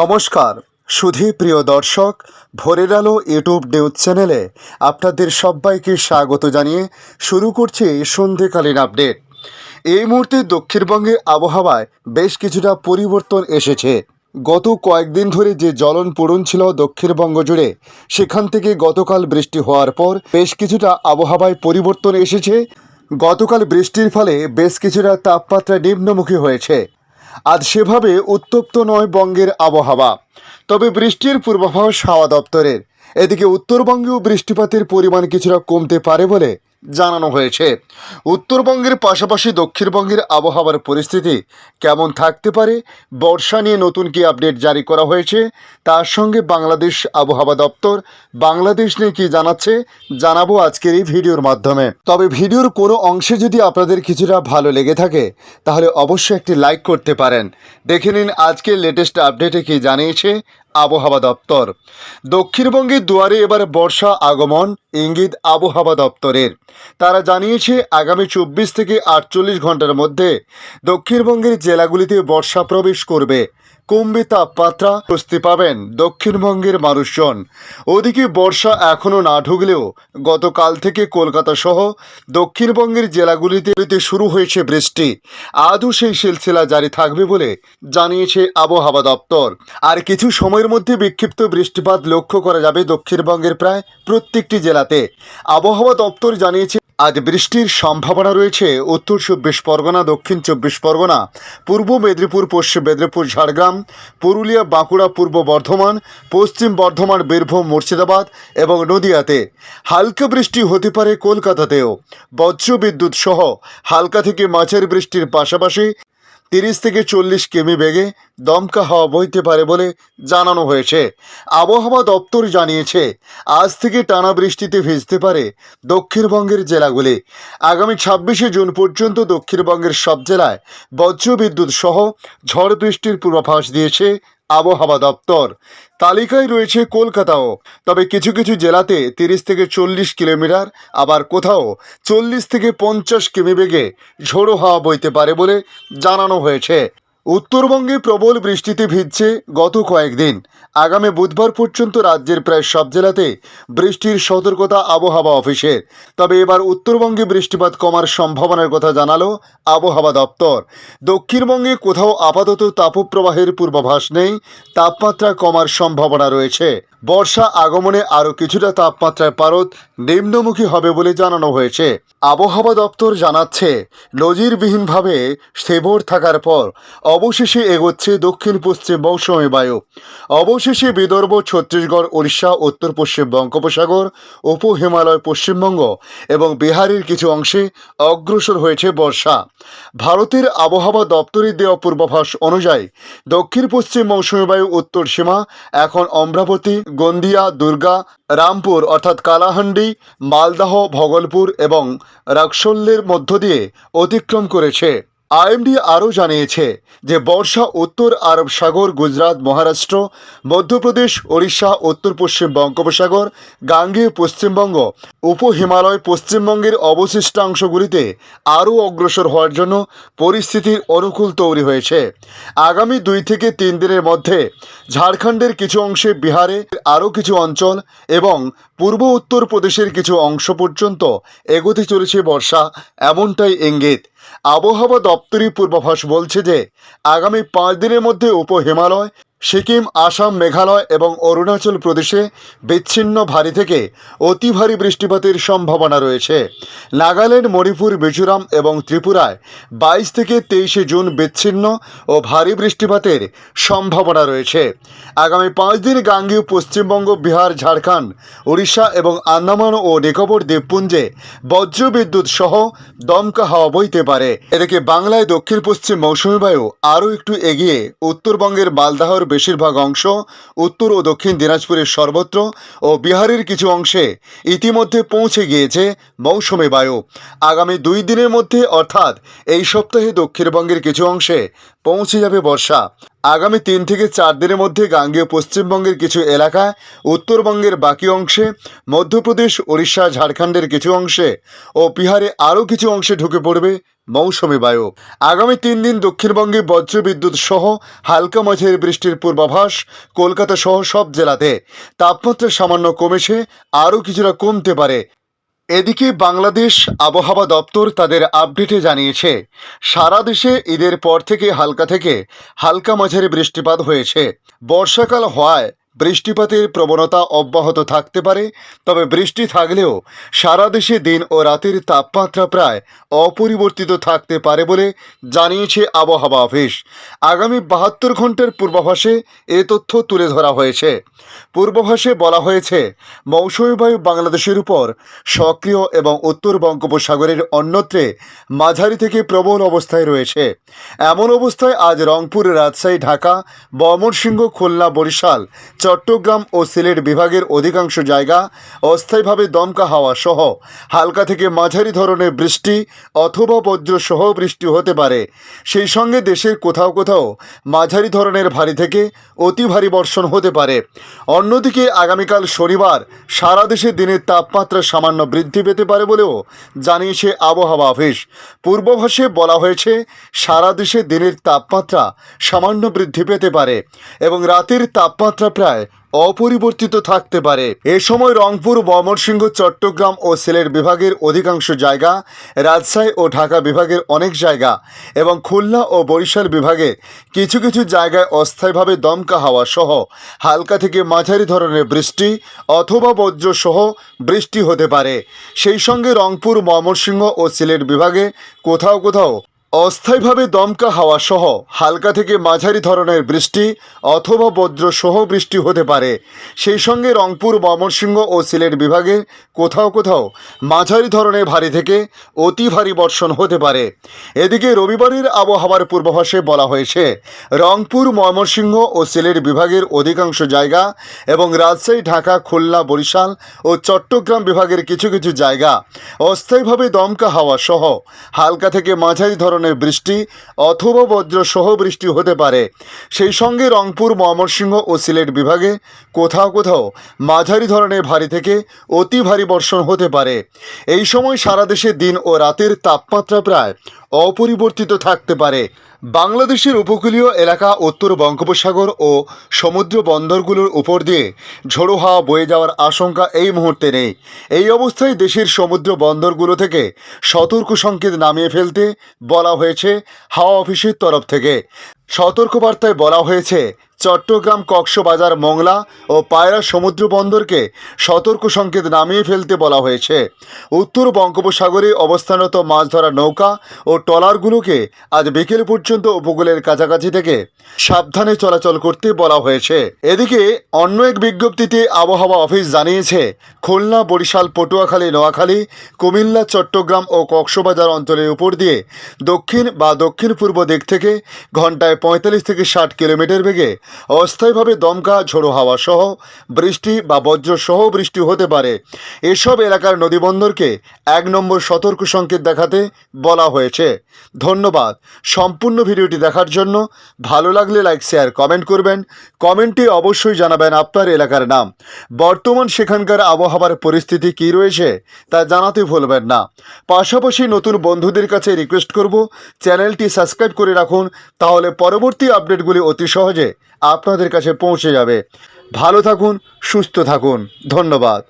নমস্কার। সুধী প্রিয় দর্শক, ভোরের আলো ইউটিউব নিউজ চ্যানেলে আপনাদের সবাইকে স্বাগত জানিয়ে শুরু করছি সন্ধেকালীন আপডেট। এই মুহূর্তে দক্ষিণবঙ্গের আবহাওয়ায় বেশ কিছুটা পরিবর্তন এসেছে। গত কয়েকদিন ধরে যে জ্বলন পূরণ ছিল দক্ষিণবঙ্গ জুড়ে, সেখান থেকে গতকাল বৃষ্টি হওয়ার পর বেশ কিছুটা আবহাওয়ায় পরিবর্তন এসেছে। গতকাল বৃষ্টির ফলে বেশ কিছুটা তাপমাত্রা নিম্নমুখী হয়েছে। আজ সেভাবে উত্তপ্ত নয় বঙ্গের আবহাওয়া। তবে বৃষ্টির পূর্বাভাস হাওয়া দপ্তরের। এদিকে উত্তরবঙ্গেও বৃষ্টিপাতের পরিমাণ কিছুটা কমতে পারে বলে জানানো হয়েছে। উত্তরবঙ্গের পাশাপাশি দক্ষিণবঙ্গের আবহাওয়ার পরিস্থিতি কেমন থাকতে পারে, বর্ষা নিয়ে নতুন কি আপডেট জারি করা হয়েছে, তার সঙ্গে বাংলাদেশ আবহাওয়া দপ্তর, বাংলাদেশ নিয়ে কি জানাচ্ছে, জানাব আজকের এই ভিডিওর মাধ্যমে। তবে ভিডিওর কোনো অংশে যদি আপনাদের কিছুটা ভালো লেগে থাকে, তাহলে অবশ্যই একটি লাইক করতে পারেন। দেখে নিন আজকের লেটেস্ট আপডেটে কি জানিয়েছে আবহাওয়া দপ্তর। দক্ষিণবঙ্গের দুয়ারে এবার বর্ষা আগমন, ইঙ্গিত আবহাওয়া দপ্তরের। তারা জানিয়েছে, আগামী চব্বিশ থেকে আটচল্লিশ ঘণ্টার মধ্যে দক্ষিণবঙ্গের জেলাগুলিতে বর্ষা প্রবেশ করবে। কমবে তাপমাত্রা স্বস্তি পাবেন দক্ষিণবঙ্গের মানুষজন। ওদিকে বর্ষা এখনও না ঢুকলেও গতকাল থেকে কলকাতা সহ দক্ষিণবঙ্গের জেলাগুলিতে শুরু হয়েছে বৃষ্টি। আদৌ সেই সিলসিলা জারি থাকবে বলে জানিয়েছে আবহাওয়া দপ্তর। আর কিছু সময়ের মধ্যে বিক্ষিপ্ত বৃষ্টিপাত লক্ষ্য করা যাবে দক্ষিণবঙ্গের প্রায় প্রত্যেকটি জেলাতে। আবহাওয়া দপ্তর জানিয়েছে আজ বৃষ্টির সম্ভাবনা রয়েছে। উত্তর চব্বিশ পরগনা, দক্ষিণ চব্বিশ পরগনা, পূর্ব মেদিনীপুর, পশ্চিম মেদিনীপুর, ঝাড়গ্রাম, পুরুলিয়া, বাঁকুড়া, পূর্ব বর্ধমান, পশ্চিম বর্ধমান, বীরভূম, মুর্শিদাবাদ এবং নদিয়াতে। হালকা বৃষ্টি হতে পারে কলকাতাতেও। বজ্রবিদ্যুৎ সহ হালকা থেকে মাঝের বৃষ্টির পাশাপাশি তিরিশ থেকে চল্লিশ কিমি বেগে দমকা হাওয়া বইতে পারে বলে জানানো হয়েছে। আবহাওয়া দপ্তর জানিয়েছে, আজ থেকে টানা বৃষ্টিতে ভিজতে পারে দক্ষিণবঙ্গের জেলাগুলি। আগামী ছাব্বিশে জুন পর্যন্ত দক্ষিণবঙ্গের সব জেলায় বজ্রবিদ্যুৎ সহ ঝড় বৃষ্টির পূর্বাভাস দিয়েছে আবহাওয়া দপ্তর। তালিকায় রয়েছে কলকাতাও, তবে কিছু কিছু জেলাতে তিরিশ থেকে চল্লিশ কিলোমিটার, আবার কোথাও চল্লিশ থেকে পঞ্চাশ কিমি বেগে ঝোড়ো হাওয়া বইতে পারে বলে জানানো হয়েছে। উত্তরবঙ্গে প্রবল বৃষ্টিতে ভিজছে গত কয়েকদিন। আগামী বুধবার পর্যন্ত রাজ্যের প্রায় সব জেলাতে বৃষ্টির সতর্কতা আবহাওয়া অফিসের। তবে এবার উত্তরবঙ্গে বৃষ্টিপাত কমার সম্ভাবনার কথা জানালো আবহাওয়া দপ্তর। দক্ষিণবঙ্গে কোথাও আপাতত তাপপ্রবাহের পূর্বাভাস নেই, তাপমাত্রা কমার সম্ভাবনা রয়েছে। বর্ষা আগমনে আরও কিছুটা তাপমাত্রায় পারদ নিম্নমুখী হবে বলে জানানো হয়েছে। আবহাওয়া দপ্তর জানাচ্ছে, নজিরবিহীনভাবে স্থিবর থাকার পর অবশেষে এগোচ্ছে দক্ষিণ পশ্চিম মৌসুমী বায়ু। অবশেষে বিদর্ভ, ছত্তিশগড় উড়িষ্যা উত্তর পশ্চিম বঙ্গোপসাগর, উপ হিমালয়, পশ্চিমবঙ্গ এবং বিহারের কিছু অংশে অগ্রসর হয়েছে বর্ষা। ভারতের আবহাওয়া দপ্তরের দেওয়া পূর্বাভাস অনুযায়ী, দক্ষিণ পশ্চিম মৌসুমী বায়ু উত্তর সীমা, এখন অমরাবতী গন্দিয়া দুর্গা, রামপুর অর্থাৎ কালাহান্ডি, মালদাহ, ভগলপুর এবং রাক্সল্যের মধ্য দিয়ে অতিক্রম করেছে। আইএমডি আরও জানিয়েছে যে বর্ষা উত্তর আরব সাগর, গুজরাট, মহারাষ্ট্র, মধ্যপ্রদেশ, ওড়িশা, উত্তর পশ্চিম বঙ্গোপসাগর, গাঙ্গেয় পশ্চিমবঙ্গ, উপ হিমালয় পশ্চিমবঙ্গের অবশিষ্টাংশগুলিতে আরও অগ্রসর হওয়ার জন্য পরিস্থিতির অনুকূল তৈরি হয়েছে। আগামী দুই থেকে তিন দিনের মধ্যে ঝাড়খণ্ডের কিছু অংশে বিহারে আরও কিছু অঞ্চল এবং পূর্ব উত্তর প্রদেশের কিছু অংশ পর্যন্ত এগোতে চলেছে বর্ষা, এমনটাই ইঙ্গিত। আবহাওয়া দপ্তরই পূর্বাভাস বলছে যে আগামী পাঁচ দিনের মধ্যে উপ হিমালয় সিকিম, আসাম, মেঘালয় এবং অরুণাচল প্রদেশে বিচ্ছিন্ন ভারী থেকে অতি ভারী বৃষ্টিপাতের সম্ভাবনা রয়েছে। নাগাল্যান্ড, মণিপুর, মিজোরাম এবং ত্রিপুরায় বাইশ থেকে তেইশে জুন বিচ্ছিন্ন ও ভারী বৃষ্টিপাতের সম্ভাবনা রয়েছে। আগামী পাঁচ দিন গাঙ্গীয়, পশ্চিমবঙ্গ, বিহার, ঝাড়খণ্ড উড়িষ্যা এবং আন্দামান ও নিকোবর দ্বীপপুঞ্জে বজ্রবিদ্যুৎ সহ দমকা হাওয়া বইতে পারে। এদিকে বাংলায় দক্ষিণ পশ্চিম মৌসুমী বায়ু আরও একটু এগিয়ে উত্তরবঙ্গের মালদাহর বেশিরভাগ অংশ উত্তর ও দক্ষিণ দিনাজপুরের সর্বত্র ও বিহারের কিছু অংশে ইতিমধ্যে পৌঁছে গিয়েছে মৌসুমি বায়ু। আগামী দুই দিনের মধ্যে অর্থাৎ এই সপ্তাহে দক্ষিণবঙ্গের কিছু অংশে পৌঁছে যাবে বর্ষা। আগামী তিন থেকে চার দিনের মধ্যে গাঙ্গেয় পশ্চিমবঙ্গের কিছু এলাকায়, উত্তরবঙ্গের বাকি অংশে, মধ্যপ্রদেশ, ওড়িশা, ঝাড়খণ্ডের কিছু অংশে ও বিহারে আরও কিছু অংশে ঢুকে পড়বে মৌসুমি বায়ু। আগামী তিন দিন দক্ষিণবঙ্গে বজ্রবিদ্যুৎ সহ হালকা মাঝের বৃষ্টির পূর্বাভাস কলকাতা সহ সব জেলাতে। তাপমাত্রা সামান্য কমেছে, আরও কিছুটা কমতে পারে। এদিকে বাংলাদেশ আবহাওয়া দপ্তর তাদের আপডেটে জানিয়েছে, সারা দেশে ঈদের পর থেকে হালকা থেকে হালকা মাঝারি বৃষ্টিপাত হয়েছে। বর্ষাকাল হওয়ায় বৃষ্টিপাতের প্রবণতা অব্যাহত থাকতে পারে, তবে বৃষ্টি থাকলেও সারা দেশে দিন ও রাতের তাপমাত্রা প্রায় অপরিবর্তিত থাকতে পারে বলে জানিয়েছে আবহাওয়া অফিস। আগামী বাহাত্তর ঘণ্টার পূর্বাভাসে এ তথ্য তুলে ধরা হয়েছে। পূর্বাভাসে বলা হয়েছে, মৌসুমী বায়ু বাংলাদেশের উপর সক্রিয় এবং উত্তর বঙ্গোপসাগরের অন্যত্রে মাঝারি থেকে প্রবল অবস্থায় রয়েছে। এমন অবস্থায় আজ রংপুর, রাজশাহী, ঢাকা ময়মনসিংহ খুলনা, বরিশাল চট্টগ্রাম ও সিলেট বিভাগের অধিকাংশ জায়গা অস্থায়ীভাবে দমকা হাওয়া সহ হালকা থেকে মাঝারি ধরনের বৃষ্টি অথবা বজ্র সহ বৃষ্টি হতে পারে। সেই সঙ্গে দেশের কোথাও কোথাও মাঝারি ধরনের ভারী থেকে অতি ভারী বর্ষণ হতে পারে। অন্যদিকে আগামীকাল শনিবার সারা দেশে দিনের তাপমাত্রা সামান্য বৃদ্ধি পেতে পারে বলেও জানিয়েছে আবহাওয়া অফিস। পূর্বাভাসে বলা হয়েছে, সারা দেশে দিনের তাপমাত্রা সামান্য বৃদ্ধি পেতে পারে এবং রাতের তাপমাত্রা প্রায় অপরিবর্তিত থাকতে পারে। এ সময় রংপুর ময়মনসিংহ চট্টগ্রাম ও সিলেট বিভাগের অধিকাংশ জায়গা, রাজশাহী ও ঢাকা বিভাগের অনেক জায়গা এবং খুলনা ও বরিশাল বিভাগে কিছু কিছু জায়গায় অস্থায়ীভাবে দমকা হাওয়া সহ হালকা থেকে মাঝারি ধরনের বৃষ্টি অথবা বজ্র সহ বৃষ্টি হতে পারে। সেই সঙ্গে রংপুর ময়মনসিংহ ও সিলেট বিভাগে কোথাও কোথাও অস্থায়ীভাবে দমকা হাওয়া সহ হালকা থেকে মাঝারি ধরনের বৃষ্টি অথবা বজ্র সহ বৃষ্টি হতে পারে। সেই সঙ্গে রংপুর ময়মনসিংহ ও সিলেট বিভাগে কোথাও কোথাও মাঝারি ধরনের ভারী থেকে অতি ভারী বর্ষণ হতে পারে। এদিকে রবিবারের আবহাওয়ার পূর্বাভাসে বলা হয়েছে, রংপুর, ময়মনসিংহ ও সিলেট বিভাগের অধিকাংশ জায়গা এবং রাজশাহী, ঢাকা, খুলনা, বরিশাল ও চট্টগ্রাম বিভাগের কিছু কিছু জায়গা অস্থায়ীভাবে দমকা হাওয়া সহ হালকা থেকে মাঝারি ধরনের বৃষ্টি অথবা বজ্র সহ বৃষ্টি হতে পারে। সেই সঙ্গে রংপুর, ময়মনসিংহ ও সিলেট বিভাগে কোথাও কোথাও মাঝারি ধরনের ভারী থেকে অতি ভারী বর্ষণ হতে পারে। এই সময় সারা দেশে দিন ও রাতের তাপমাত্রা প্রায় অপরিবর্তিত থাকতে পারে। বাংলাদেশের উপকূলীয় এলাকা উত্তর বঙ্গোপসাগর ও সমুদ্র বন্দরগুলোর উপর দিয়ে ঝোড়ো হাওয়া বয়ে যাওয়ার আশঙ্কা এই মুহূর্তে নেই। এই অবস্থায় দেশের সমুদ্র বন্দরগুলো থেকে সতর্ক সংকেত নামিয়ে ফেলতে বলা হয়েছে হাওয়া অফিসের তরফ থেকে। সতর্কবার্তায় বলা হয়েছে চট্টগ্রাম কক্সবাজার, মংলা ও পায়রা সমুদ্র বন্দরকে সতর্ক সংকেত নামিয়ে ফেলতে বলা হয়েছে। উত্তর বঙ্গোপসাগরে অবস্থানরত মাছ ধরা নৌকা ও ট্রলারগুলোকে আজ বিকেল পর্যন্ত উপকূলের কাছাকাছি থেকে সাবধানে চলাচল করতে বলা হয়েছে। এদিকে অন্য এক বিজ্ঞপ্তিতে আবহাওয়া অফিস জানিয়েছে, খুলনা, বরিশাল, পটুয়াখালী, নোয়াখালী, কুমিল্লা, চট্টগ্রাম ও কক্সবাজার অঞ্চলের উপর দিয়ে দক্ষিণ বা দক্ষিণ পূর্ব দিক থেকে ঘন্টায় পঁয়তাল্লিশ থেকে ষাট কিলোমিটার বেগে অস্থায়ীভাবে দমকা, ঝোড়ো হাওয়া সহ বৃষ্টি বা বজ্র সহ বৃষ্টি হতে পারে। এসব এলাকার নদীবন্দরকে এক নম্বর সতর্ক সংকেত দেখাতে বলা হয়েছে। ধন্যবাদ। সম্পূর্ণ ভিডিওটি দেখার জন্য ভালো লাগলে লাইক, শেয়ার, কমেন্ট করবেন। কমেন্টে অবশ্যই জানাবেন আপনার এলাকার নাম। বর্তমান সেখানকার আবহাওয়ার পরিস্থিতি কী রয়েছে তা জানাতে ভুলবেন না। পাশাপাশি নতুন বন্ধুদের কাছে রিকোয়েস্ট করব, চ্যানেলটি সাবস্ক্রাইব করে রাখুন, তাহলে পরবর্তী আপডেটগুলি অতি সহজে আপনাদের কাছে পৌঁছে যাবে। ভালো থাকুন সুস্থ থাকুন। ধন্যবাদ।